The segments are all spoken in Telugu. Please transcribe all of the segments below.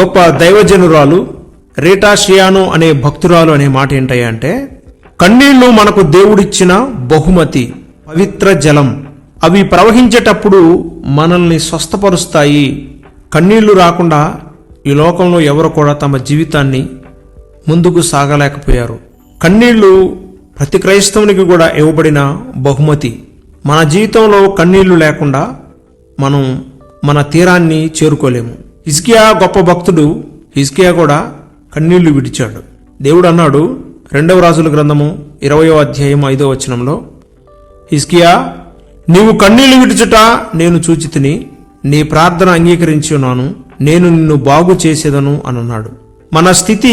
గొప్ప దైవజనురాలు రీటా షియానో అనే భక్తురాలు అనే మాట ఏంటంటే కన్నీళ్ళు మనకు దేవుడిచ్చిన బహుమతి పవిత్ర జలం. అవి ప్రవహించేటప్పుడు మనల్ని స్వస్థపరుస్తాయి. కన్నీళ్ళు రాకుండా ఈ లోకంలో ఎవరు కూడా తమ జీవితాన్ని ముందుకు సాగలేకపోయారు. కన్నీళ్ళు ప్రతి క్రైస్తవునికి కూడా ఇవ్వబడిన బహుమతి. మన జీవితంలో కన్నీళ్ళు లేకుండా మనం మన తీరాన్ని చేరుకోలేము. హిజ్కియా గొప్ప భక్తుడు హిజ్కియా కూడా కన్నీళ్ళు విడిచాడు. దేవుడు అన్నాడు రెండవ రాజుల గ్రంథము ఇరవయో అధ్యాయం ఐదో వచనంలో హిస్కియా నీవు కన్నీళ్ళు విడుచుట నేను చూచితిని నీ ప్రార్థన అంగీకరించున్నాను నేను నిన్ను బాగు చేసేదను అని అన్నాడు మన స్థితి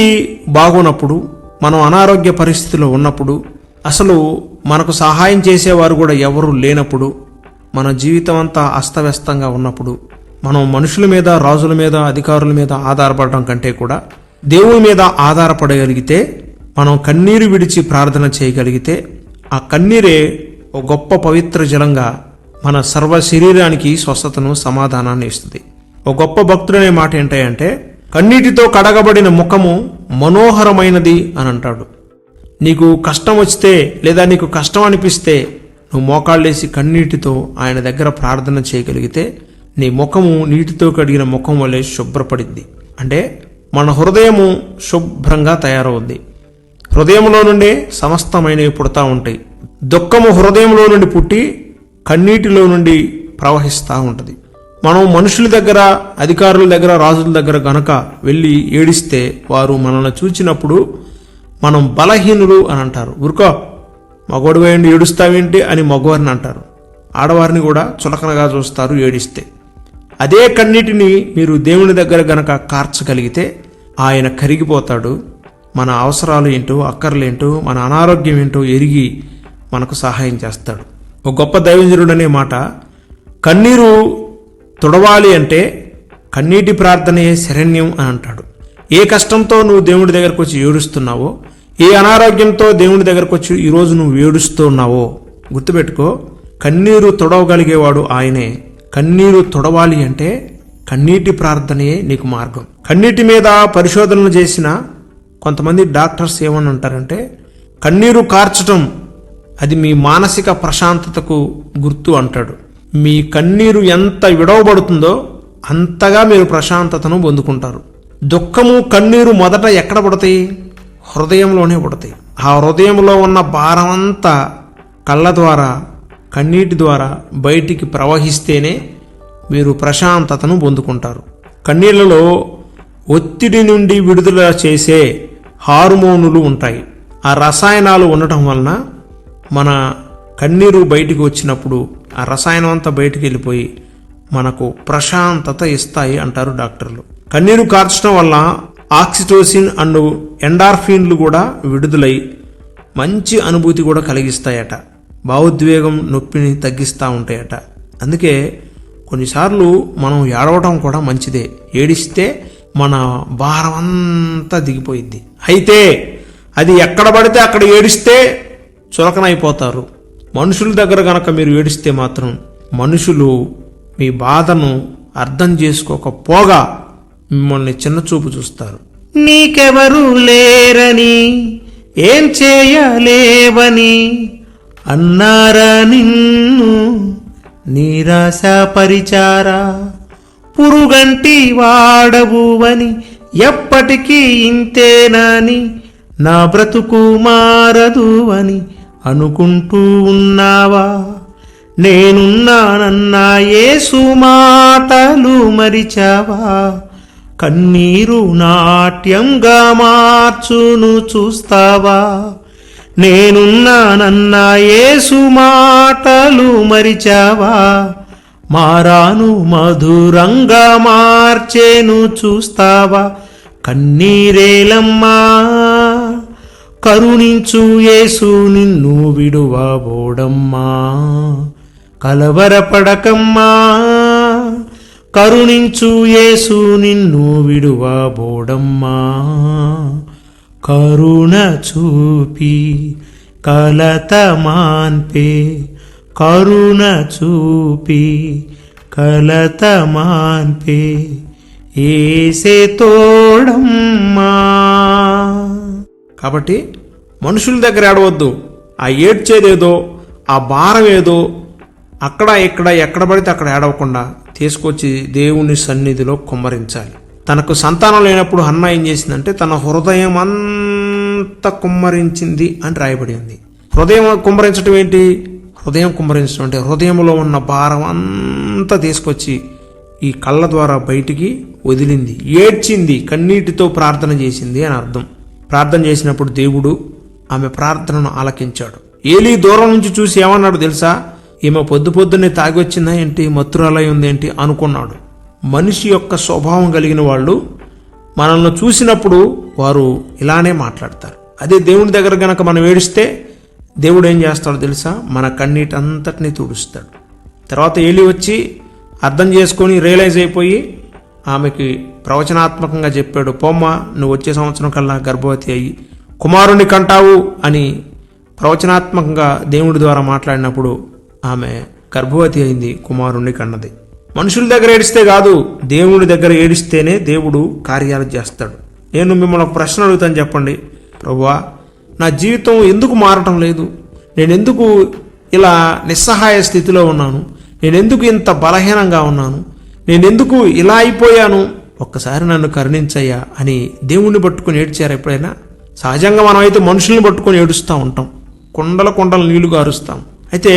బాగున్నప్పుడు మనం అనారోగ్య పరిస్థితిలో ఉన్నప్పుడు అసలు మనకు సహాయం చేసేవారు కూడా ఎవరు లేనప్పుడు మన జీవితం అంతా అస్తవ్యస్తంగా ఉన్నప్పుడు మనం మనుషుల మీద రాజుల మీద అధికారుల మీద ఆధారపడడం కంటే కూడా దేవుని మీద ఆధారపడగలిగితే మనం కన్నీరు విడిచి ప్రార్థన చేయగలిగితే ఆ కన్నీరే ఒక గొప్ప పవిత్ర జలంగా మన సర్వ శరీరానికి స్వస్థతను సమాధానాన్ని ఇస్తుంది. ఒక గొప్ప భక్తుడనే మాట ఏంటంటే కన్నీటితో కడగబడిన ముఖము మనోహరమైనది అని అంటాడు. నీకు కష్టం వస్తే లేదా నీకు కష్టం అనిపిస్తే నువ్వు మోకాళ్ళేసి కన్నీటితో ఆయన దగ్గర ప్రార్థన చేయగలిగితే నీ ముఖము నీటితో కడిగిన ముఖం వలె శుభ్రపడింది. అంటే మన హృదయము శుభ్రంగా తయారవుద్ది. హృదయంలో నుండే సమస్తమైనవి పుడతా ఉంటాయి. దుఃఖము హృదయంలో నుండి పుట్టి కన్నీటిలో నుండి ప్రవహిస్తూ ఉంటుంది. మనం మనుషుల దగ్గర అధికారుల దగ్గర రాజుల దగ్గర గనక వెళ్ళి ఏడిస్తే వారు మనల్ని చూచినప్పుడు మనం బలహీనులు అని అంటారు. ఊరుకో మగవాడు వేయండి ఏడుస్తావేంటి అని మగవారిని అంటారు. ఆడవారిని కూడా చులకనగా చూస్తారు ఏడిస్తే. అదే కన్నీటిని మీరు దేవుని దగ్గర గనక కార్చగలిగితే ఆయన కరిగిపోతాడు. మన అవసరాలు ఏంటో అక్కర్లేంటో మన అనారోగ్యం ఏంటో ఎరిగి మనకు సహాయం చేస్తాడు. ఒక గొప్ప దైవజనుడు అనే మాట కన్నీరు తుడవాలి అంటే కన్నీటి ప్రార్థనే శరణ్యం అని అంటాడు. ఏ కష్టంతో నువ్వు దేవుడి దగ్గరకు వచ్చి ఏడుస్తున్నావో ఏ అనారోగ్యంతో దేవుడి దగ్గరకు వచ్చి ఈరోజు నువ్వు ఏడుస్తున్నావో గుర్తుపెట్టుకో కన్నీరు తొడవగలిగేవాడు ఆయనే. కన్నీరు తొడవాలి అంటే కన్నీటి ప్రార్థనయే నీకు మార్గం. కన్నీటి మీద పరిశోధనలు చేసిన కొంతమంది డాక్టర్స్ ఏమని అంటారంటే కన్నీరు కార్చటం అది మీ మానసిక ప్రశాంతతకు గుర్తు అంటాడు. మీ కన్నీరు ఎంత విడవబడుతుందో అంతగా మీరు ప్రశాంతతను పొందుకుంటారు. దుఃఖము కన్నీరు మొదట ఎక్కడ పడతాయి? హృదయంలోనే పడతాయి. ఆ హృదయంలో ఉన్న భారమంతా కళ్ళ ద్వారా కన్నీటి ద్వారా బయటికి ప్రవహిస్తేనే మీరు ప్రశాంతతను పొందుకుంటారు. కన్నీళ్ళలో ఒత్తిడి నుండి విడుదల చేసే హార్మోనులు ఉంటాయి. ఆ రసాయనాలు ఉండటం వలన మన కన్నీరు బయటికి వచ్చినప్పుడు ఆ రసాయనం అంతా బయటికి వెళ్ళిపోయి మనకు ప్రశాంతత ఇస్తాయి అంటారు డాక్టర్లు. కన్నీరు కార్చడం వల్ల ఆక్సిటోసిన్ అండ్ ఎండార్ఫిన్లు కూడా విడుదలై మంచి అనుభూతి కూడా కలిగిస్తాయట. భావోద్వేగం నొప్పిని తగ్గిస్తూ ఉంటాయట. అందుకే కొన్నిసార్లు మనం ఏడవటం కూడా మంచిదే. ఏడిస్తే మన భారం అంతా దిగిపోయింది అయితే అది ఎక్కడ పడితే అక్కడ ఏడిస్తే చులకనైపోతారు. మనుషుల దగ్గర గనక మీరు ఏడిస్తే మాత్రం మనుషులు మీ బాధను అర్థం చేసుకోకపోగా మిమ్మల్ని చిన్నచూపు చూస్తారు. నీకెవరు లేరని ఏం చేయలేవని అన్నారా నిన్ను నీరాశ పరిచారా పురుగంటి వాడవు అని ఎప్పటికీ ఇంతేనని నా బ్రతుకు మారదు అని అనుకుంటూ ఉన్నావా? నేనున్నానన్నా యేసు మాటలు మరిచావా? కన్నీరు నాట్యంగా మార్చును చూస్తావా? నేనున్నానన్న ఏసు మాటలు మరిచావా? మారాను మధురంగా మార్చేను చూస్తావా? కన్నీరేలమ్మా కరుణించు యేసు నిన్ను విడువబోడమ్మా. కలవరపడకమ్మా కరుణించు యేసు నిన్ను విడువబోడమ్మా. కరుణ చూపి కలత మాన్పే కరుణ చూపి కలత మాన్పే ఏసే తోడమ్మా. కాబట్టి మనుషుల దగ్గర ఏడవద్దు. ఆ ఏడ్చేదేదో ఆ భారం ఏదో అక్కడ ఇక్కడ ఎక్కడ పడితే అక్కడ ఏడవకుండా తీసుకొచ్చి దేవుని సన్నిధిలో కుమ్మరించాలి. తనకు సంతానం లేనప్పుడు హన్న ఏం చేసిందంటే తన హృదయం అంతా కుమ్మరించింది అని రాయబడి ఉంది. హృదయం కుమ్మరించడం ఏంటి? హృదయం కుమ్మరించడం అంటే హృదయంలో ఉన్న భారం అంతా తీసుకొచ్చి ఈ కళ్ళ ద్వారా బయటికి వదిలింది. ఏడ్చింది కన్నీటితో ప్రార్థన చేసింది అని అర్థం. ప్రార్థన చేసినప్పుడు దేవుడు ఆమె ప్రార్థనను ఆలకించాడు. ఏలీ దూరం నుంచి చూసి ఏమన్నాడు తెలుసా? ఈమె పొద్దు పొద్దున్నే తాగి వచ్చిందా ఏంటి? మత్తురాలై ఉందేంటి? అనుకున్నాడు. మనిషి యొక్క స్వభావం కలిగిన వాళ్ళు మనల్ని చూసినప్పుడు వారు ఇలానే మాట్లాడతారు. అదే దేవుని దగ్గర గనక మనం ఏడిస్తే దేవుడు ఏం చేస్తాడో తెలుసా? మన కన్నీటంతటిని తుడుస్తాడు. తర్వాత ఏలి వచ్చి అర్థం చేసుకొని రియలైజ్ అయిపోయి ఆమెకి ప్రవచనాత్మకంగా చెప్పాడు పొమ్మ నువ్వు వచ్చే సంవత్సరం కల్లా గర్భవతి అయ్యి కుమారుణ్ణి కంటావు అని ప్రవచనాత్మకంగా దేవుడి ద్వారా మాట్లాడినప్పుడు ఆమె గర్భవతి అయింది కుమారుణ్ణి కన్నది. మనుషుల దగ్గర ఏడిస్తే కాదు దేవుడి దగ్గర ఏడిస్తేనే దేవుడు కార్యాలు చేస్తాడు. నేను మిమ్మల్ని ప్రశ్న అడుగుతాను చెప్పండి. ప్రభువా నా జీవితం ఎందుకు మారటం లేదు? నేను ఎందుకు ఇలా నిస్సహాయ స్థితిలో ఉన్నాను? నేను ఎందుకు ఇంత బలహీనంగా ఉన్నాను? నేను ఎందుకు ఇలా అయిపోయాను? ఒక్కసారి నన్ను కరుణించయ్యా అని దేవుణ్ణి పట్టుకొని ఏడ్చారు ఎప్పుడైనా? సహజంగా మనం అయితే మనుషుల్ని పట్టుకొని ఏడుస్తూ ఉంటాం. కొండల కొండల నీళ్ళు గారుస్తాం అయితే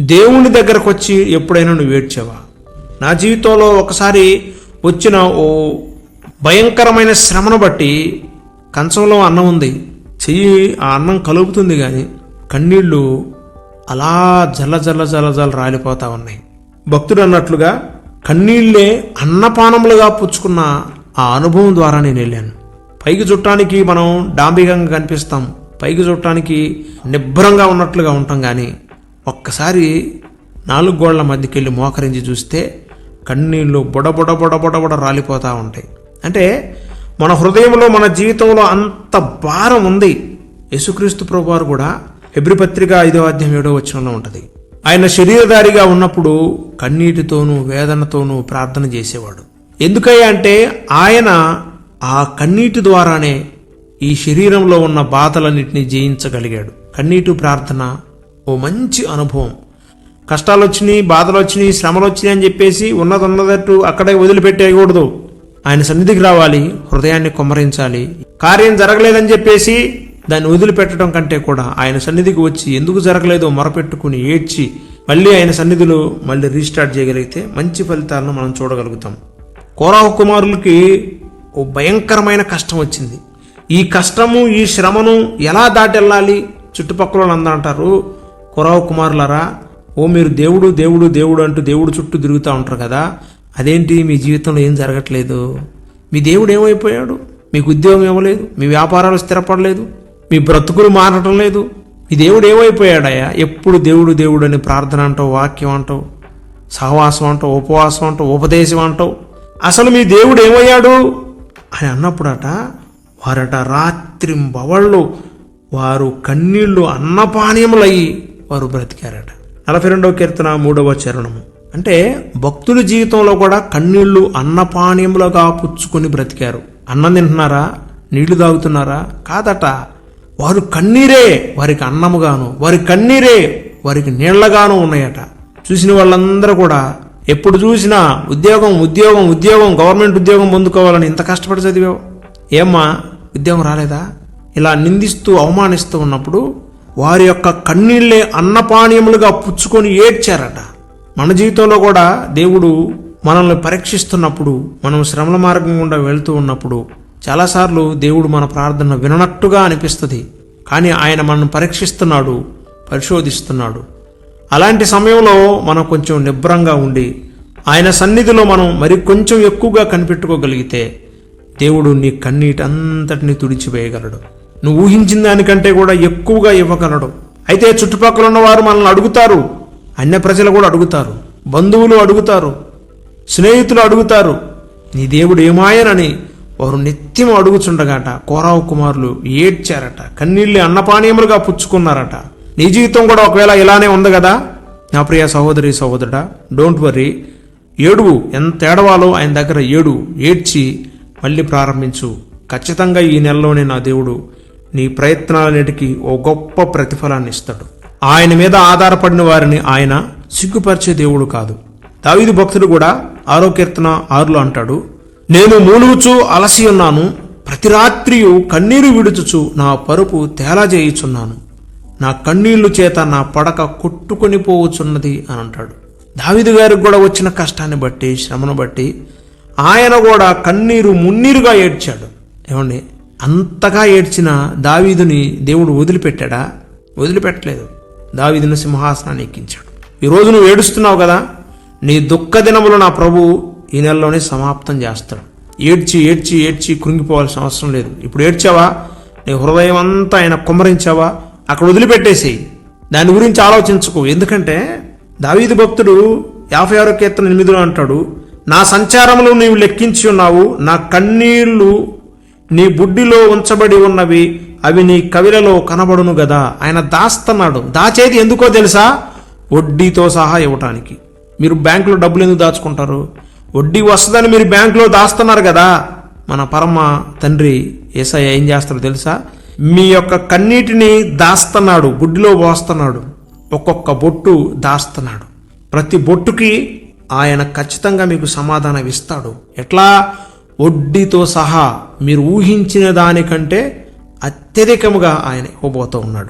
దేవుని దగ్గరకు వచ్చి ఎప్పుడైనా నువ్వు ఏడ్చావా? నా జీవితంలో ఒకసారి వచ్చిన ఓ భయంకరమైన శ్రమను బట్టి కంచంలో అన్నం ఉంది. చెయ్యి ఆ అన్నం కలుపుతుంది కానీ కన్నీళ్ళు అలా జల్ల జల్ల జల్ల జల్ల రాలిపోతా ఉన్నాయి. భక్తుడు అన్నట్లుగా కన్నీళ్ళే అన్నపానములుగా పుచ్చుకున్న ఆ అనుభవం ద్వారా నేను వెళ్ళాను. పైకి చుట్టానికి మనం డాంబికంగా కనిపిస్తాం. పైకి చుట్టానికి నిబ్బరంగా ఉన్నట్లుగా ఉంటాం కానీ ఒక్కసారి నాలుగు గోళ్ళ మధ్యకి వెళ్ళి మోకరించి చూస్తే కన్నీళ్ళు బుడ బుడ రాలిపోతూ ఉంటాయి. అంటే మన హృదయంలో మన జీవితంలో అంత భారం ఉంది. యేసుక్రీస్తు ప్రభు వారు కూడా హెబ్రిపత్రిక ఐదో అధ్యాయం ఏడో వచనంలో ఉంటుంది. ఆయన శరీరధారిగా ఉన్నప్పుడు కన్నీటితోనూ వేదనతోనూ ప్రార్థన చేసేవాడు. ఎందుకయ్యా అంటే ఆయన ఆ కన్నీటి ద్వారానే ఈ శరీరంలో ఉన్న బాధలన్నింటినీ జయించగలిగాడు. కన్నీటి ప్రార్థన ఓ మంచి అనుభవం. కష్టాలు వచ్చినాయి బాధలు వచ్చినాయి శ్రమలు వచ్చినాయి అని చెప్పేసి ఉన్నది ఉన్నదట్టు అక్కడే వదిలిపెట్టేయకూడదు. ఆయన సన్నిధికి రావాలి హృదయాన్ని కుమ్మరించాలి కార్యం జరగలేదని చెప్పేసి దాన్ని వదిలిపెట్టడం కంటే కూడా ఆయన సన్నిధికి వచ్చి ఎందుకు జరగలేదో మొరపెట్టుకుని ఏడ్చి మళ్ళీ ఆయన సన్నిధిలో మళ్ళీ రీస్టార్ట్ చేయగలిగితే మంచి ఫలితాలను మనం చూడగలుగుతాం. కోరాహు కుమారులకి ఓ భయంకరమైన కష్టం వచ్చింది. ఈ కష్టము ఈ శ్రమను ఎలా దాటెళ్ళాలి? చుట్టుపక్కల వాళ్ళందరూ అంటారు కొరావు కుమారులారా ఓ మీరు దేవుడు దేవుడు దేవుడు అంటూ దేవుడు చుట్టూ తిరుగుతూ ఉంటారు కదా అదేంటి? మీ జీవితంలో ఏం జరగట్లేదు? మీ దేవుడు ఏమైపోయాడు? మీకు ఉద్యోగం ఇవ్వలేదు మీ వ్యాపారాలు స్థిరపడలేదు మీ బ్రతుకులు మారటం లేదు. మీ దేవుడు ఏమైపోయాడయ్యా? ఎప్పుడు దేవుడు దేవుడు అని ప్రార్థన అంటావు వాక్యం అంటావు సహవాసం అంటావు ఉపవాసం అంటావు ఉపదేశం అంటావు. అసలు మీ దేవుడు ఏమయ్యాడు? అని అన్నప్పుడట వారట రాత్రింబవళ్ళు వారు కన్నీళ్ళు అన్నపానీయములయ్యి వారు బ్రతికారట. నలభై రెండవ కీర్తన మూడవ చరణము. అంటే భక్తుల జీవితంలో కూడా కన్నీళ్ళు అన్నపానీయములుగా పుచ్చుకొని బ్రతికారు. అన్నం తింటున్నారా? నీళ్ళు తాగుతున్నారా? కాదట. వారు కన్నీరే వారికి అన్నముగాను వారి కన్నీరే వారికి నీళ్ళగాను ఉన్నాయట. చూసిన వాళ్ళందరూ కూడా ఎప్పుడు చూసినా ఉద్యోగం ఉద్యోగం ఉద్యోగం గవర్నమెంట్ ఉద్యోగం పొందుకోవాలని ఇంత కష్టపడి చదివావు? ఏమ్మా ఉద్యోగం రాలేదా? ఇలా నిందిస్తూ అవమానిస్తూ ఉన్నప్పుడు వారి యొక్క కన్నీళ్ళే అన్నపానీయములుగా పుచ్చుకొని ఏడ్చారట. మన జీవితంలో కూడా దేవుడు మనల్ని పరీక్షిస్తున్నప్పుడు మనం శ్రమల మార్గం గుండా వెళ్తూ ఉన్నప్పుడు చాలాసార్లు దేవుడు మన ప్రార్థన విననట్టుగా అనిపిస్తుంది. కానీ ఆయన మనల్ని పరీక్షిస్తున్నాడు పరిశోధిస్తున్నాడు. అలాంటి సమయంలో మనం కొంచెం నిబ్రంగా ఉండి ఆయన సన్నిధిలో మనం మరి కొంచెం ఎక్కువగా కనిపెట్టుకోగలిగితే దేవుడు నీ కన్నీటంతటిని తుడిచివేయగలడు. నువ్వు ఊహించిన దానికంటే కూడా ఎక్కువగా ఇవ్వగలడు. అయితే చుట్టుపక్కల ఉన్నవారు మనల్ని అడుగుతారు. అన్య ప్రజలు కూడా అడుగుతారు. బంధువులు అడుగుతారు. స్నేహితులు అడుగుతారు. నీ దేవుడు ఏమాయనని వారు నిత్యం అడుగుచుండగాట కోరావు కుమారులు ఏడ్చారట. కన్నీళ్ళు అన్నపానీయములుగా పుచ్చుకున్నారట. నీ జీవితం కూడా ఒకవేళ ఇలానే ఉంది కదా? నా ప్రియ సహోదరి సహోదరుడా డోంట్ వర్రీ ఏడువు ఎంత ఏడవాలో ఆయన దగ్గర ఏడు. ఏడ్చి మళ్ళీ ప్రారంభించు. ఖచ్చితంగా ఈ నెలలోనే నా దేవుడు నీ ప్రయత్నాలన్నిటికీ ఓ గొప్ప ప్రతిఫలాన్ని ఇస్తాడు. ఆయన మీద ఆధారపడిన వారిని ఆయన సిగ్గుపరిచే దేవుడు కాదు. దావిది భక్తుడు కూడా ఆరో కీర్తన ఆరులో అంటాడు నేను మూలుగుచూ అలసి ఉన్నాను ప్రతి రాత్రియు కన్నీరు విడుచుచు నా పరుపు తేలా చేయుచున్నాను నా కన్నీళ్ళు చేత నా పడక కొట్టుకొని పోవుచున్నది అని అంటాడు. దావిదు గారికి కూడా వచ్చిన కష్టాన్ని బట్టి శ్రమను బట్టి ఆయన కూడా కన్నీరు మున్నీరుగా ఏడ్చాడు. ఏమండి అంతగా ఏడ్చిన దావీదుని దేవుడు వదిలిపెట్టాడా? వదిలిపెట్టలేదు. దావీదుని సింహాసనాన్ని ఎక్కించాడు. ఈరోజు నువ్వు ఏడుస్తున్నావు కదా? నీ దుఃఖ దినములు నా ప్రభు ఈ నెలలోనే సమాప్తం చేస్తాడు. ఏడ్చి ఏడ్చి ఏడ్చి కృంగిపోవాల్సిన అవసరం లేదు. ఇప్పుడు ఏడ్చావా? నీ హృదయం అంతా ఆయన కుమ్మరించావా? అక్కడ వదిలిపెట్టేసేయి దాని గురించి ఆలోచించుకో. ఎందుకంటే దావీదు భక్తుడు యాభై ఆరో కీర్తన ఎనిమిదిలో అంటాడు నా సంచారములు నీవు లెక్కించి ఉన్నావు నా కన్నీళ్ళు నీ బుడ్డిలో ఉంచబడి ఉన్నవి అవి నీ కవిలలో కనబడును గదా. ఆయన దాస్తున్నాడు. దాచేది ఎందుకో తెలుసా? వడ్డీతో సహా ఇవ్వటానికి. మీరు బ్యాంకులో డబ్బులు ఎందుకు దాచుకుంటారు? వడ్డీ వస్తుందని మీరు బ్యాంకులో దాస్తున్నారు కదా మన పరమ తండ్రి ఏసయ్య ఏం చేస్తాడో తెలుసా? మీ యొక్క కన్నీటిని దాస్తున్నాడు బుడ్డిలో పోస్తున్నాడు. ఒక్కొక్క బొట్టు దాస్తున్నాడు. ప్రతి బొట్టుకి ఆయన ఖచ్చితంగా మీకు సమాధానం ఇస్తాడు ఎట్లా? వడ్డీతో సహా మీరు ఊహించిన దానికంటే అత్యధికముగా ఆయన ఇవ్వబోతూ ఉన్నాడు.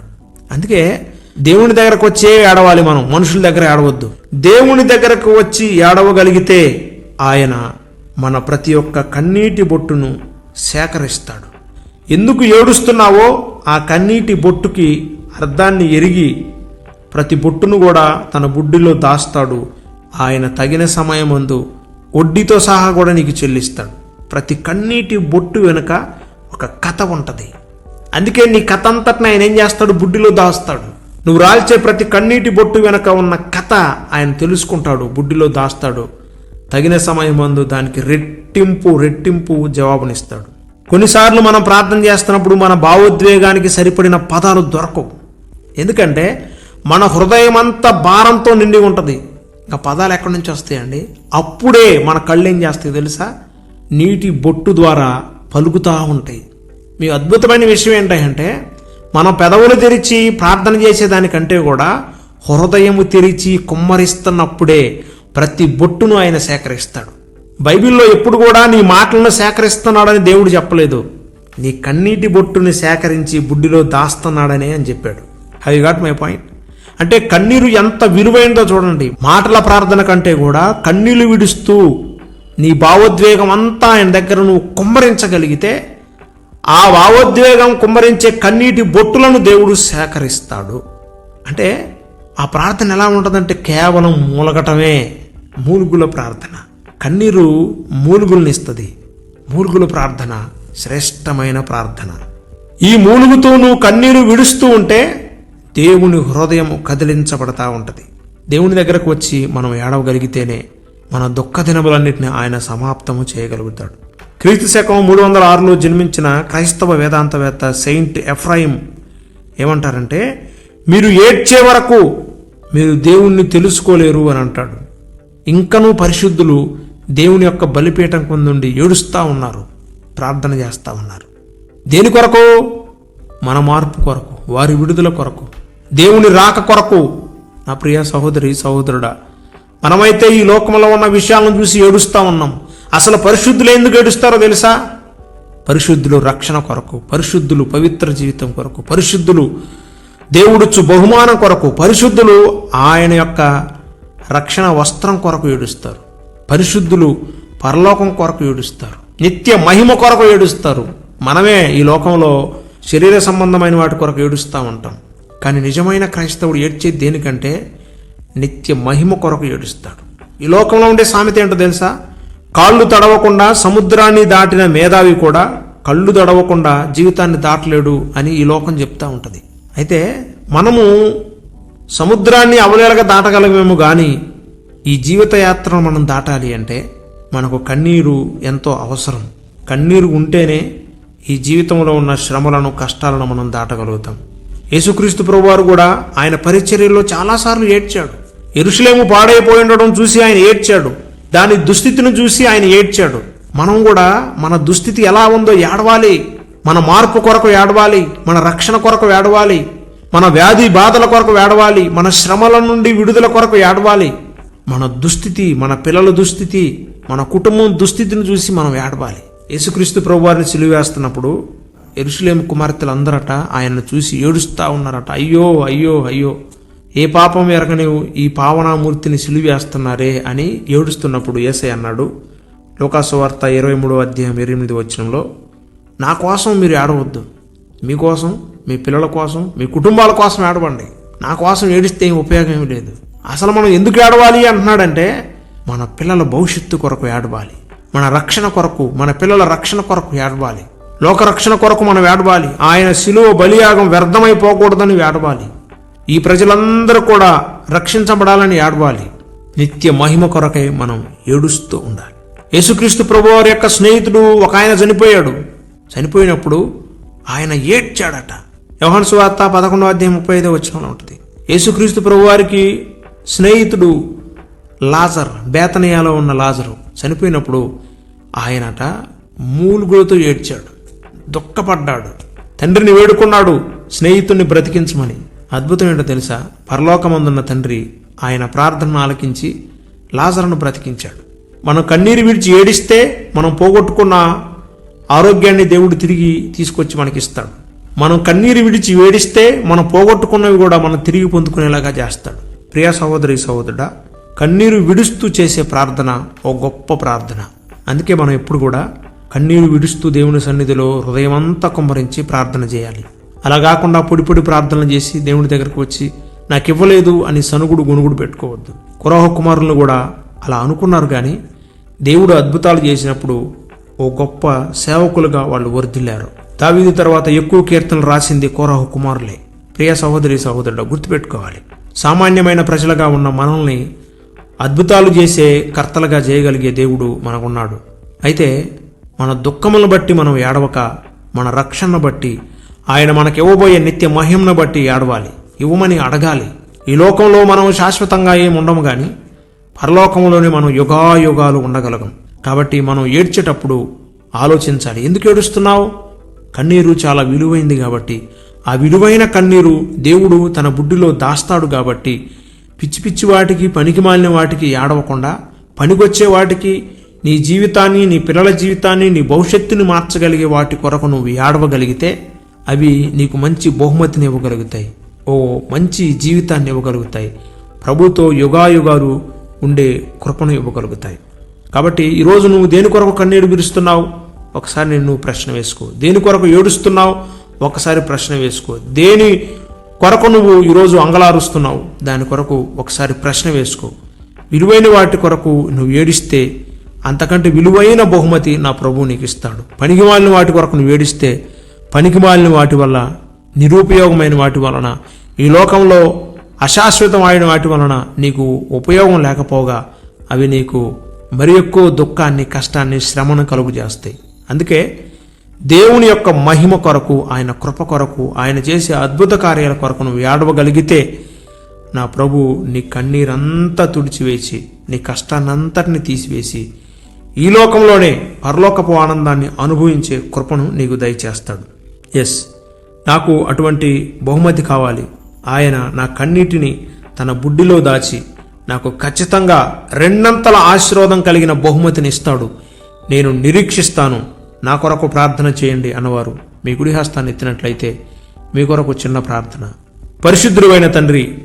అందుకే దేవుని దగ్గరకు వచ్చే ఏడవాలి మనం? మనుషుల దగ్గర ఏడవద్దు. దేవుని దగ్గరకు వచ్చి ఏడవగలిగితే ఆయన మన ప్రతి ఒక్క కన్నీటి బొట్టును సేకరిస్తాడు. ఎందుకు ఏడుస్తున్నావో ఆ కన్నీటి బొట్టుకి అర్థాన్ని ఎరిగి ప్రతి బొట్టును కూడా తన బుడ్డిలో దాస్తాడు. ఆయన తగిన సమయమందు వడ్డీతో సహా కూడా నీకు చెల్లిస్తాడు. ప్రతి కన్నీటి బొట్టు వెనుక ఒక కథ ఉంటుంది. అందుకే నీ కథ అంతటిని ఆయన ఏం చేస్తాడు? బుడ్డిలో దాస్తాడు. నువ్వు రాల్చే ప్రతి కన్నీటి బొట్టు వెనక ఉన్న కథ ఆయన తెలుసుకుంటాడు. బుడ్డిలో దాస్తాడు. తగిన సమయం మందు దానికి రెట్టింపు రెట్టింపు జవాబునిస్తాడు. కొన్నిసార్లు మనం ప్రార్థన చేస్తున్నప్పుడు మన భావోద్వేగానికి సరిపడిన పదాలు దొరకవు. ఎందుకంటే మన హృదయం అంతా భారంతో నిండి ఉంటుంది. ఇంకా పదాలు ఎక్కడి నుంచి వస్తాయండి? అప్పుడే మన కళ్ళు ఏం చేస్తాయి తెలుసా? నీటి బొట్టు ద్వారా పలుకుతూ ఉంటాయి. మీ అద్భుతమైన విషయం ఏంటంటే మన పెదవులు తెరిచి ప్రార్థన చేసేదానికంటే కూడా హృదయము తెరిచి కుమ్మరిస్తున్నప్పుడే ప్రతి బొట్టును ఆయన సేకరిస్తాడు. బైబిల్లో ఎప్పుడు కూడా నీ మాటలను సేకరిస్తున్నాడని దేవుడు చెప్పలేదు. నీ కన్నీటి బొట్టుని సేకరించి బుడ్డిలో దాస్తున్నాడని అని చెప్పాడు. హై గాట్ మై పాయింట్ అంటే కన్నీరు ఎంత విలువైందో చూడండి. మాటల ప్రార్థన కంటే కూడా కన్నీళ్ళు విడుస్తూ నీ భావోద్వేగం అంతా ఆయన దగ్గర నువ్వు కుమ్మరించగలిగితే ఆ భావోద్వేగం కుమ్మరించే కన్నీటి బొట్టులను దేవుడు సేకరిస్తాడు. అంటే ఆ ప్రార్థన ఎలా ఉంటుందంటే కేవలం మూలగటమే మూలుగుల ప్రార్థన. కన్నీరు మూలుగుల్నిస్తుంది మూలుగుల ప్రార్థన శ్రేష్టమైన ప్రార్థన. ఈ మూలుగుతో నువ్వు కన్నీరు విడుస్తూ ఉంటే దేవుని హృదయం కదిలించబడతా ఉంటుంది. దేవుని దగ్గరకు వచ్చి మనం ఏడవగలిగితేనే మన దుఃఖ దినములన్నింటినీ ఆయన సమాప్తము చేయగలుగుతాడు. క్రీస్తు శకం మూడు వందల ఆరులో జన్మించిన క్రైస్తవ వేదాంతవేత్త సెయింట్ ఎఫ్రాయిం ఏమంటారంటే మీరు ఏడ్చే వరకు మీరు దేవుణ్ణి తెలుసుకోలేరు అని అంటాడు. ఇంకనూ పరిశుద్ధులు దేవుని యొక్క బలిపీఠం పొందుండి ఏడుస్తూ ఉన్నారు ప్రార్థన చేస్తూ ఉన్నారు. దేని కొరకు? మన మార్పు కొరకు వారి విడుదల కొరకు దేవుని రాక కొరకు. నా ప్రియ సహోదరి సహోదరుడా మనమైతే ఈ లోకంలో ఉన్న విషయాలను చూసి ఏడుస్తూ ఉన్నాం. అసలు పరిశుద్ధులు ఎందుకు ఏడుస్తారో తెలుసా? పరిశుద్ధులు రక్షణ కొరకు పరిశుద్ధులు పవిత్ర జీవితం కొరకు పరిశుద్ధులు దేవుడుచ్చు బహుమానం కొరకు పరిశుద్ధులు ఆయన యొక్క రక్షణ వస్త్రం కొరకు ఏడుస్తారు. పరిశుద్ధులు పరలోకం కొరకు ఏడుస్తారు. నిత్య మహిమ కొరకు ఏడుస్తారు. మనమే ఈ లోకంలో శరీర సంబంధమైన వాటి కొరకు ఏడుస్తూ ఉంటాం. కానీ నిజమైన క్రైస్తవుడు ఏడ్చేది దేనికంటే నిత్య మహిమ కొరకు ఏడుస్తాడు. ఈ లోకంలో ఉండే సామెత ఏంటో తెలుసా? కాళ్ళు తడవకుండా సముద్రాన్ని దాటిన మేధావి కూడా కళ్ళు తడవకుండా జీవితాన్ని దాటలేడు అని ఈ లోకం చెప్తా ఉంటుంది. అయితే మనము సముద్రాన్ని అవలేలగా దాటగలమేమో కానీ ఈ జీవితయాత్రను మనం దాటాలి అంటే మనకు కన్నీరు ఎంతో అవసరం. కన్నీరు ఉంటేనే ఈ జీవితంలో ఉన్న శ్రమలను కష్టాలను మనం దాటగలుగుతాం. యేసుక్రీస్తు ప్రభువారు కూడా ఆయన పరిచర్యలో చాలాసార్లు ఏడ్చాడు. ఎరుషులేము పాడైపోయి ఉండడం చూసి ఆయన ఏడ్చాడు. దాని దుస్థితిని చూసి ఆయన ఏడ్చాడు. మనం కూడా మన దుస్థితి ఎలా ఉందో ఏడవాలి. మన మార్పు కొరకు ఏడవాలి. మన రక్షణ కొరకు ఏడవాలి. మన వ్యాధి బాధల కొరకు ఏడవాలి. మన శ్రమల నుండి విడుదల కొరకు ఏడవాలి. మన దుస్థితి మన పిల్లల దుస్థితి మన కుటుంబం దుస్థితిని చూసి మనం ఏడవాలి. యేసుక్రీస్తు ప్రభువారిని సిలువేస్తున్నప్పుడు ఎరుసలేం కుమార్తెలందరట ఆయన్ను చూసి ఏడుస్తూ ఉన్నారట అయ్యో అయ్యో అయ్యో. ఏ పాపం ఎరగని ఈ పావనామూర్తిని సిలివేస్తున్నారే అని ఏడుస్తున్నప్పుడు ఏసై అన్నాడు లోకాసువార్త ఇరవై మూడో అధ్యాయం ఎనిమిది వచ్చినంలో నా కోసం మీరు ఏడవద్దు. మీకోసం మీ పిల్లల కోసం మీ కుటుంబాల కోసం ఏడవండి. నా కోసం ఏడిస్తే ఏం ఉపయోగం ఏమి లేదు. అసలు మనం ఎందుకు ఏడవాలి అంటున్నాడంటే మన పిల్లల భవిష్యత్తు కొరకు ఏడవాలి. మన రక్షణ కొరకు మన పిల్లల రక్షణ కొరకు ఏడవాలి. లోకరక్షణ కొరకు మనం ఏడవాలి. ఆయన శిలువ బలియాగం వ్యర్థమైపోకూడదని ఏడవాలి. ఈ ప్రజలందరూ కూడా రక్షించబడాలని ఏడవాలి నిత్య మహిమ కొరకై మనం ఏడుస్తూ ఉండాలి. యేసుక్రీస్తు ప్రభువారి యొక్క స్నేహితుడు ఒక ఆయన చనిపోయాడు. చనిపోయినప్పుడు ఆయన ఏడ్చాడట. యోహన్ సువార్త పదకొండో అధ్యాయం ముప్పై ఐదో వచ్చిన ఉంటుంది. యేసుక్రీస్తు ప్రభువారికి స్నేహితుడు లాజర్ బేతనియాలో ఉన్న లాజరు చనిపోయినప్పుడు ఆయనట మూలుగులతో ఏడ్చాడు. దుఃఖపడ్డాడు. తండ్రిని వేడుకున్నాడు. స్నేహితుడిని బ్రతికించమని. అద్భుతం ఏంటో తెలుసా? పరలోకమందున్న తండ్రి ఆయన ప్రార్థనను ఆలకించి లాజర్ను బ్రతికించాడు. మనం కన్నీరు విడిచి ఏడిస్తే మనం పోగొట్టుకున్న ఆరోగ్యాన్ని దేవుడు తిరిగి తీసుకొచ్చి మనకిస్తాడు. మనం కన్నీరు విడిచి వేడిస్తే మనం పోగొట్టుకున్నవి కూడా మనం తిరిగి పొందుకునేలాగా చేస్తాడు. ప్రియ సహోదరి సహోదరుడా కన్నీరు విడుస్తూ చేసే ప్రార్థన ఓ గొప్ప ప్రార్థన. అందుకే మనం ఎప్పుడు కూడా కన్నీరు విడుస్తూ దేవుని సన్నిధిలో హృదయమంతా కుమ్మరించి ప్రార్థన చేయాలి. అలా కాకుండా పొడి పొడి ప్రార్థనలు చేసి దేవుని దగ్గరకు వచ్చి నాకు ఇవ్వలేదు అని సనుగుడు గునుగుడు పెట్టుకోవద్దు. కురాహ కుమారులు కూడా అలా అనుకున్నారు కానీ దేవుడు అద్భుతాలు చేసినప్పుడు ఓ గొప్ప సేవకులుగా వాళ్ళు వర్ధిల్లారు. దావీదు తర్వాత ఎక్కువ కీర్తనలు రాసింది కోరాహు కుమారులే. ప్రియ సహోదరి సహోదరుడు గుర్తుపెట్టుకోవాలి. సామాన్యమైన ప్రజలుగా ఉన్న మనల్ని అద్భుతాలు చేసే కర్తలుగా చేయగలిగే దేవుడు మనకున్నాడు. అయితే మన దుఃఖములను బట్టి మనం ఏడవక మన రక్షణను బట్టి ఆయన మనకి ఇవ్వబోయే నిత్య మహిమను బట్టి ఏడవాలి ఇవ్వమని అడగాలి. ఈ లోకంలో మనం శాశ్వతంగా ఏమి ఉండము కానీ పరలోకంలోనే మనం యుగాయుగాలు ఉండగలగం. కాబట్టి మనం ఏడ్చేటప్పుడు ఆలోచించాలి. ఎందుకు ఏడుస్తున్నావు? కన్నీరు చాలా విలువైంది కాబట్టి. ఆ విలువైన కన్నీరు దేవుడు తన బుడ్డిలో దాస్తాడు కాబట్టి పిచ్చి పిచ్చి వాటికి పనికి మాలిన వాటికి ఏడవకుండా పనికొచ్చే వాటికి నీ జీవితాన్ని నీ పిల్లల జీవితాన్ని నీ భవిష్యత్తుని మార్చగలిగే వాటి కొరకు నువ్వు ఏడవగలిగితే అవి నీకు మంచి బహుమతిని ఇవ్వగలుగుతాయి. ఓ మంచి జీవితాన్ని ఇవ్వగలుగుతాయి. ప్రభుతో యుగాయుగాలు ఉండే కృపను ఇవ్వగలుగుతాయి. కాబట్టి ఈరోజు నువ్వు దేని కొరకు కన్నీరు విరుస్తున్నావు ఒకసారి నేను నువ్వు ప్రశ్న వేసుకో. దేని కొరకు ఏడుస్తున్నావు? ఒకసారి ప్రశ్న వేసుకో. దేని కొరకు నువ్వు ఈరోజు అంగలారుస్తున్నావు? దాని కొరకు ఒకసారి ప్రశ్న వేసుకో. విలువైన వాటి కొరకు నువ్వు ఏడిస్తే అంతకంటే విలువైన బహుమతి నా ప్రభువు నీకు ఇస్తాడు. పనికి వాళ్ళని వాటి కొరకు నువ్వు ఏడిస్తే పనికి మాలిన వాటి వల్ల నిరుపయోగమైన వాటి వలన ఈ లోకంలో అశాశ్వతమైన వాటి వలన నీకు ఉపయోగం లేకపోగా అవి నీకు మరి ఎక్కువ దుఃఖాన్ని కష్టాన్ని శ్రమను కలుగు చేస్తాయి అందుకే దేవుని యొక్క మహిమ కొరకు ఆయన కృప కొరకు ఆయన చేసే అద్భుత కార్యాల కొరకు నువ్వు ఏడవగలిగితే నా ప్రభు నీ కన్నీరంతా తుడిచివేసి నీ కష్టాన్నంతటిని తీసివేసి ఈ లోకంలోనే పరలోకపు ఆనందాన్ని అనుభవించే కృపను నీకు దయచేస్తాడు. ఎస్ నాకు అటువంటి బహుమతి కావాలి. ఆయన నా కన్నీటిని తన బుడ్డిలో దాచి నాకు ఖచ్చితంగా రెండంతల ఆశీర్వాదం కలిగిన బహుమతిని ఇస్తాడు. నేను నిరీక్షిస్తాను. నా కొరకు ప్రార్థన చేయండి అన్నవారు. మీ గుడిహస్తాన్ని ఎత్తినట్లయితే మీ కొరకు చిన్న ప్రార్థన. పరిశుద్ధుడైన తండ్రి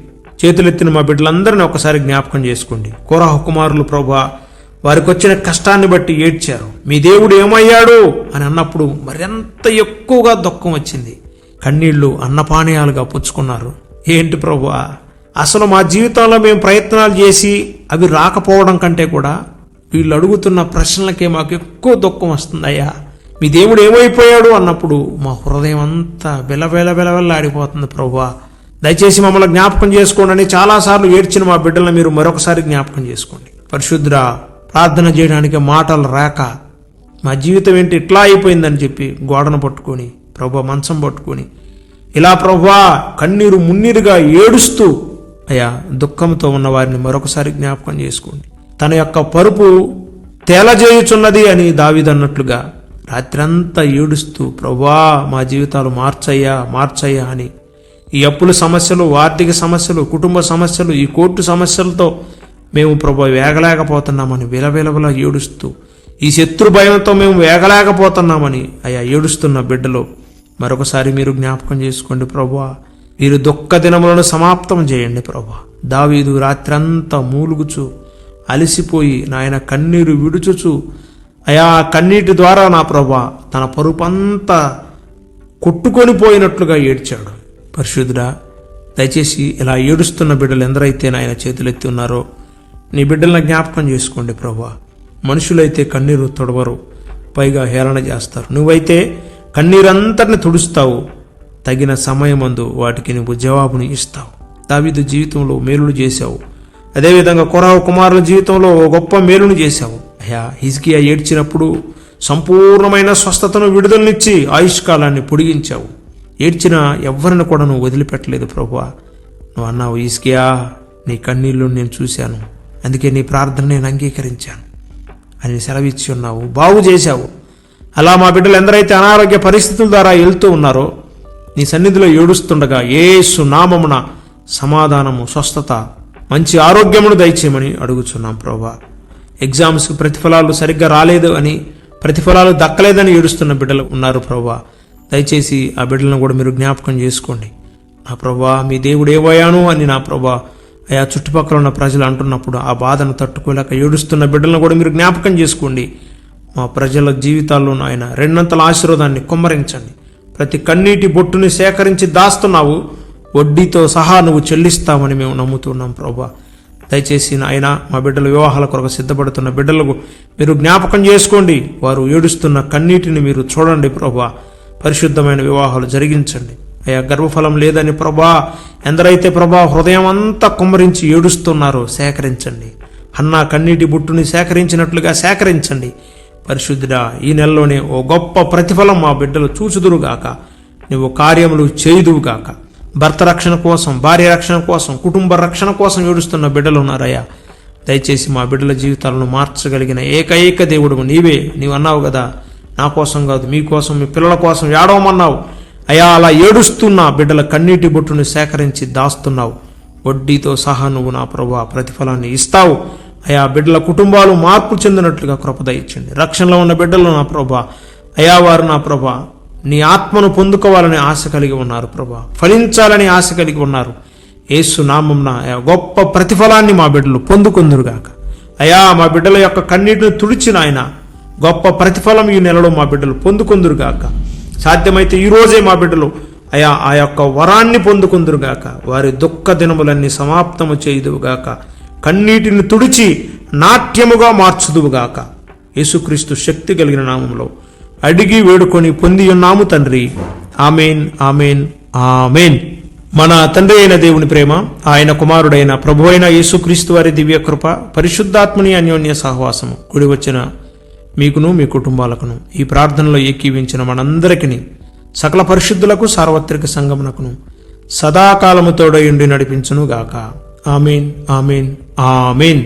చేతులెత్తిన మా బిడ్డలందరినీ ఒకసారి జ్ఞాపకం చేసుకోండి. కోరహ కుమారులు ప్రభా వారికి వచ్చిన కష్టాన్ని బట్టి ఏడ్చారు. మీ దేవుడు ఏమయ్యాడు? అని అన్నప్పుడు మరింత ఎక్కువగా దుఃఖం వచ్చింది. కన్నీళ్ళు అన్నపానీయాలుగా పుచ్చుకున్నారు. ఏంటి ప్రభువా అసలు మా జీవితంలో మేము ప్రయత్నాలు చేసి అవి రాకపోవడం కంటే కూడా వీళ్ళు అడుగుతున్న ప్రశ్నలకే మాకు ఎక్కువ దుఃఖం వస్తుందయ్యా. మీ దేవుడు ఏమైపోయాడు? అన్నప్పుడు మా హృదయం అంతా బెలబెల ఆడిపోతుంది ప్రభువా దయచేసి మమ్మల్ని జ్ఞాపకం చేసుకోండి అని చాలాసార్లు ఏడ్చిన మా బిడ్డలను మీరు మరొకసారి జ్ఞాపకం చేసుకోండి. పరిశుద్ధ ప్రార్థన చేయడానికి మాటలు రాక మా జీవితం ఏంటి ఇట్లా అయిపోయిందని చెప్పి గోడను పట్టుకొని ప్రభా మంచం పట్టుకొని ఇలా ప్రభా కన్నీరు మున్నీరుగా ఏడుస్తూ అయా దుఃఖంతో ఉన్న వారిని మరొకసారి జ్ఞాపకం చేసుకోండి. తన యొక్క పరుపు తేలజేయుచున్నది అని దావిదన్నట్లుగా రాత్రంతా ఏడుస్తూ ప్రభా మా జీవితాలు మార్చయ్యా మార్చయ్యా అని ఈ అప్పుల సమస్యలు ఆర్థిక సమస్యలు కుటుంబ సమస్యలు ఈ కోర్టు సమస్యలతో మేము ప్రభు వేగలేకపోతున్నామని విలవిలవల ఏడుస్తూ ఈ శత్రు భయంతో మేము వేగలేకపోతున్నామని అయా ఏడుస్తున్న బిడ్డలు మరొకసారి మీరు జ్ఞాపకం చేసుకోండి ప్రభా. మీరు దుఃఖ దినములను సమాప్తం చేయండి ప్రభా. దావీదు రాత్రంతా మూలుగుచు అలసిపోయి నాయన కన్నీరు విడుచుచు అయా కన్నీటి ద్వారా నా ప్రభా తన పరుపంతా కొట్టుకొని పోయినట్లుగా ఏడ్చాడు. పరిశుద్ధుడా దయచేసి ఇలా ఏడుస్తున్న బిడ్డలు ఎందరైతే నాయన చేతులెత్తి ఉన్నారో నీ బిడ్డలను జ్ఞాపకం చేసుకోండి ప్రభా. మనుషులైతే కన్నీరు తొడవరు పైగా హేళన చేస్తారు. నువ్వైతే కన్నీరంతటిని తుడుస్తావు తగిన సమయమందు వాటికి నువ్వు జవాబుని ఇస్తావు. దావిదు జీవితంలో మేలులు చేశావు. అదేవిధంగా కొరావు కుమారుల జీవితంలో ఓ గొప్ప మేలును చేశావు. అయ్యా హిజ్కియా ఏడ్చినప్పుడు సంపూర్ణమైన స్వస్థతను విడుదలనిచ్చి ఆయుష్కాలాన్ని పొడిగించావు. ఏడ్చిన ఎవ్వరిని కూడా నువ్వు వదిలిపెట్టలేదు ప్రభు. నువ్వు అన్నావు ఇస్కియా నీ కన్నీళ్ళు నేను చూశాను. అందుకే నీ ప్రార్థన నేను అంగీకరించాను. అని సెలవిచ్చి ఉన్నావు బాగు చేశావు. అలా మా బిడ్డలు ఎందరైతే అనారోగ్య పరిస్థితుల ద్వారా వెళ్తూ ఉన్నారో నీ సన్నిధిలో ఏడుస్తుండగా ఏసు నామమున సమాధానము స్వస్థత మంచి ఆరోగ్యమును దయచేయమని అడుగుచున్నాం ప్రభా. ఎగ్జామ్స్కి ప్రతిఫలాలు సరిగ్గా రాలేదు అని ప్రతిఫలాలు దక్కలేదని ఏడుస్తున్న బిడ్డలు ఉన్నారు ప్రభా. దయచేసి ఆ బిడ్డలను కూడా మీరు జ్ఞాపకం చేసుకోండి. నా ప్రభా మీ దేవుడు ఏవయాను అని నా ప్రభా అయా చుట్టుపక్కల ఉన్న ప్రజలు అంటున్నప్పుడు ఆ బాధను తట్టుకోలేక ఏడుస్తున్న బిడ్డలను కూడా మీరు జ్ఞాపకం చేసుకోండి. మా ప్రజల జీవితాల్లో ఆయన రెండంతల ఆశీర్వాదాన్ని కుమ్మరించండి. ప్రతి కన్నీటి బొట్టుని సేకరించి దాస్తున్నావు. వడ్డీతో సహా నువ్వు చెల్లిస్తావని మేము నమ్ముతున్నాం ప్రభా. దయచేసి ఆయన మా బిడ్డల వివాహాల కొరకు సిద్ధపడుతున్న బిడ్డలకు మీరు జ్ఞాపకం చేసుకోండి. వారు ఏడుస్తున్న కన్నీటిని మీరు చూడండి ప్రభా. పరిశుద్ధమైన వివాహాలు జరిగించండి. అయ్యా గర్భఫలం లేదని ప్రభా ఎందరైతే ప్రభా హృదయం అంతా కుమ్మరించి ఏడుస్తున్నారో సేకరించండి. అన్నా కన్నీటి బుట్టుని సేకరించినట్లుగా సేకరించండి. పరిశుద్ధుడా ఈ నెలలోనే ఓ గొప్ప ప్రతిఫలం మా బిడ్డలు చూచుదురుగాక. నువ్వు కార్యములు చేయుదువుగాక. భర్త రక్షణ కోసం భార్య రక్షణ కోసం కుటుంబ రక్షణ కోసం ఏడుస్తున్న బిడ్డలు ఉన్నారయ్యా. దయచేసి మా బిడ్డల జీవితాలను మార్చగలిగిన ఏకైక దేవుడు నీవే. నీవు అన్నావు కదా నా కోసం కాదు మీకోసం మీ పిల్లల కోసం ఏడవమన్నావు. అయా అలా ఏడుస్తున్న బిడ్డల కన్నీటి బొట్టును సేకరించి దాస్తున్నావు. వడ్డీతో సహా నువ్వు నా ప్రభా ప్రతిఫలాన్ని ఇస్తావు. అయా బిడ్డల కుటుంబాలు మార్పు చెందినట్లుగా కృపద ఇచ్చండి రక్షణలో ఉన్న బిడ్డలు నా ప్రభా. అయా వారు నా ప్రభా. నీ ఆత్మను పొందుకోవాలని ఆశ కలిగి ఉన్నారు ప్రభా. ఫలించాలని ఆశ కలిగి ఉన్నారు. ఏసు నామంన గొప్ప ప్రతిఫలాన్ని మా బిడ్డలు పొందుకుందురుగాక. అయా మా బిడ్డల యొక్క కన్నీటిని తుడిచిన ఆయన గొప్ప ప్రతిఫలం ఈ నెలలో మా బిడ్డలు పొందుకుందురుగాక. సాధ్యమైతే ఈ రోజే మా బిడ్డలు. అయా ఆ యొక్క వరాన్ని పొందుకుందురుగాక. వారి దుఃఖ దినములన్నీ సమాప్తము చేయుదువుగాక. కన్నీటిని తుడిచి నాట్యముగా మార్చుదువుగాక. యేసుక్రీస్తు శక్తి కలిగిన నామంలో అడిగి వేడుకొని పొంది ఉన్నాము తండ్రి. Amen amen amen. మన తండ్రి అయిన దేవుని ప్రేమ ఆయన కుమారుడైన ప్రభు అయిన యేసుక్రీస్తు వారి దివ్య కృప పరిశుద్ధాత్మని అన్యోన్య సహవాసము. కుడి వచ్చిన మీకును మీ కుటుంబాలకును ఈ ప్రార్థనలో ఏకీవించిన మనందరికీ సకల పరిశుద్ధులకు సార్వత్రిక సంగమునకును సదాకాలము తోడయుండి నడిపించును గాక ఆమెన్ ఆమెన్ ఆమెన్.